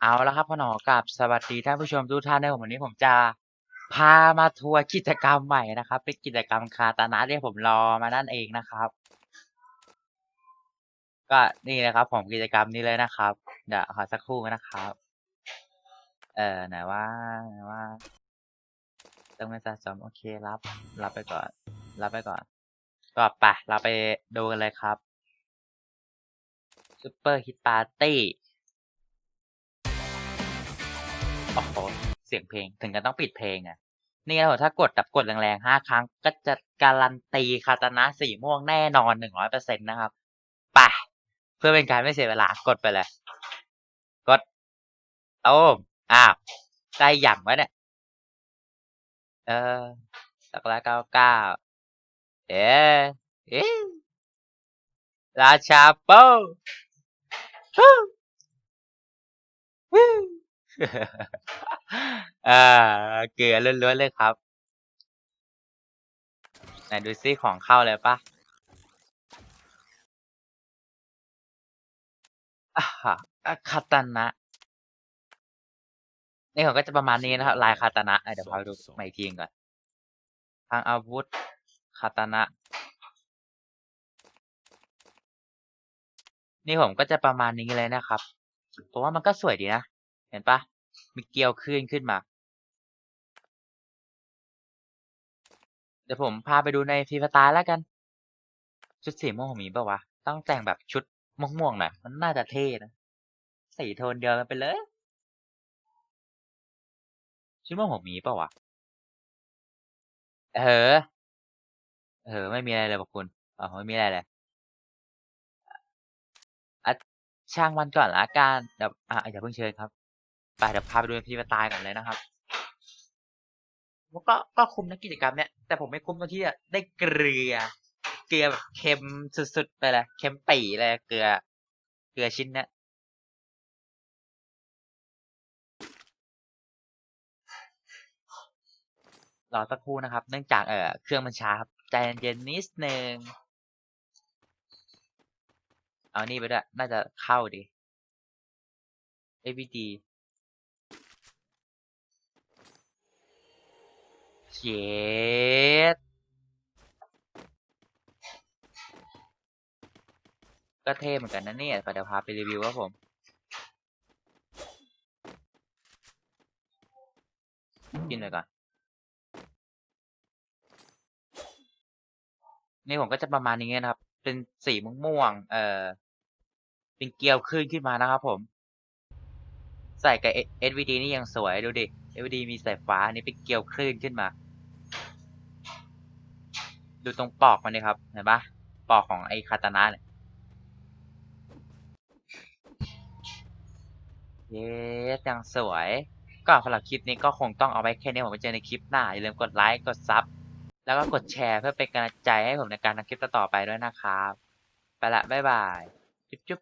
เอาละครับพ่อหนอกับสวัสดีท่านผู้ชมทุกท่านในวันนี้ผมจะพามาทัวร์กิจกรรมใหม่นะครับ เป็นกิจกรรมคาตานะที่ผมรอมานั่นเองนะครับ ก็นี่นะครับ ผมกิจกรรมนี้เลยนะครับ เดี๋ยวขอสักครู่นะครับ เออไหนว่าไหนว่าต้องไม่สะสมโอเครับ รับไปก่อน รับไปก่อน ก็ไปเราไปดูกันเลยครับซูเปอร์ฮิตปาร์ตี้ โอ้โหเสียงเพลงถึงกันต้องปิดเพลงอะ นี่นะผมถ้ากดแบบกดแรงๆห้าครั้งก็จะการันตีคาตานะสีม่วงแน่นอนหนึ่งร้อยเปอร์เซ็นต์นะครับไปเพื่อเป็นการไม่เสียเวลากดไปเลย กดโอ้อ้าวใกล้หยั่งไว้เนี่ยเออสักละเก้าเก้าเอ๊ะเอ๊ะราชาโป้ อ่า เกลือล้วนๆเลยครับ ไหนดูซิของเข้าเลยปะอ่าฮะอะคาตานะนี่เขาก็จะประมาณนี้นะครับ ลายคาตานะอะเดี๋ยวพาไปดูใหม่อีกทีก่อน ทางอาวุธคาตานะ นี่ผมก็จะประมาณนี้เลยนะครับเพราะว่ามันก็สวยดีนะ เห็นปะมีเกลียวขึ้นขึ้นมา เดี๋ยวผมพาไปดูในฟรีสไตล์แล้วกัน ชุดสีม่วงผมมีปะวะ ต้องแต่งแบบชุดม่วงๆหน่อยมันน่าจะเท่นะสีโทนเดียวกันไปเลย ชุดม่วงผมมีปะวะเออเออไม่มีอะไรเลยบอกคุณอ๋อไม่มีอะไรเลยอะช่างมันก่อนละกันเดี๋ยวอะอย่าเพิ่งเชิญครับ ไปเดี๋ยวพาไปดูในฟรีสไตล์ก่อนเลยนะครับก็ก็คุมนะกิจกรรมเนี้ยแต่ผมไม่คุ้มตรงที่ได้เกลือ เกลือแบบเค็มสุดๆไปเลยเค็มปี่เลยเกลือ เกลือชิ้นเนี้ยรอสักครู่นะครับ เนื่องจากเออเครื่องมันช้าครับใจเย็นๆนิดนึงเอานี่ไปด้วยน่าจะเข้าดี AVD เจ็ดก็เท่เหมือนกันนะเนี่ยเดี๋ยวพาไปรีวิวครับผม กินเลยก่อน นี่ผมก็จะประมาณนี้นะครับ เป็นสีม่วงๆเออเป็นเกลียวขึ้นขึ้นมานะครับผม ใส่กับ SVD นี่ยังสวยดูดิ SVD มีสายฟ้าอันนี้เป็นเกลียวคลื่นขึ้นมา ดูตรงปอกมันเลยครับ เห็นปะปอกของไอ้คาตานะเนี่ยเย้ยังสวย ก็สำหรับคลิปนี้ก็คงต้องเอาไว้แค่นี้ผมไปเจอในคลิปหน้า อย่าลืมกดไลค์กดซับแล้วก็กดแชร์เพื่อเป็นกำลังใจให้ผมในการทำคลิปต่อไปด้วยนะครับ ไปละ บ๊ายบาย จุ๊บ